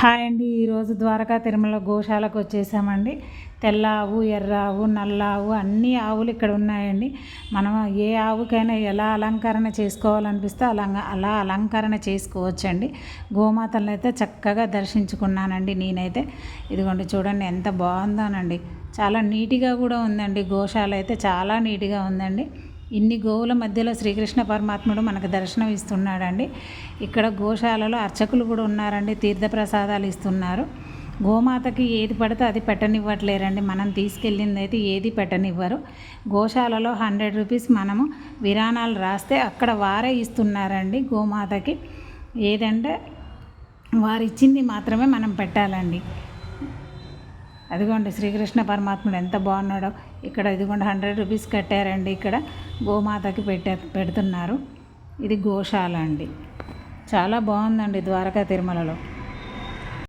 Hi అండి. ఈరోజు ద్వారకా తిరుమల గోశాలకు వచ్చేసామండి. తెల్ల ఆవు ఎర్ర ఆవు నల్ల ఆవు అన్ని ఆవులు ఇక్కడ ఉన్నాయండి. మనం ఏ ఆవుకైనా ఎలా అలంకరణ చేసుకోవాలనిపిస్తే అలా అలా అలంకరణ చేసుకోవచ్చండి. గోమాతలను అయితే చక్కగా దర్శించుకున్నానండి నేనైతే. ఇదిగోండి చూడండి ఎంత బాగుందోనండి. చాలా నీట్గా కూడా ఉందండి. గోశాల అయితే చాలా నీట్గా ఉందండి. ఇన్ని గోవుల మధ్యలో శ్రీకృష్ణ పరమాత్ముడు మనకు దర్శనం ఇస్తున్నాడండి. ఇక్కడ గోశాలలో అర్చకులు కూడా ఉన్నారండి తీర్థప్రసాదాలు ఇస్తున్నారు. గోమాతకి ఏది పడితే అది పెట్టనివ్వట్లేరండి. మనం తీసుకెళ్ళింది అయితే ఏది పెట్టనివ్వరు. గోశాలలో హండ్రెడ్ రూపీస్ మనము విరాణాలు రాస్తే అక్కడ వారే ఇస్తున్నారండి గోమాతకి. ఏదంటే వారు ఇచ్చింది మాత్రమే మనం పెట్టాలండి. అదిగోండి శ్రీకృష్ణ పరమాత్ముడు ఎంత బాగున్నాడో. ఇక్కడ ఇదిగోండి హండ్రెడ్ రూపీస్ కట్టారండి. ఇక్కడ గోమాతకి పెట్టే పెడుతున్నారు. ఇది గోశాల అండి. చాలా బాగుందండి ద్వారకా తిరుమలలో.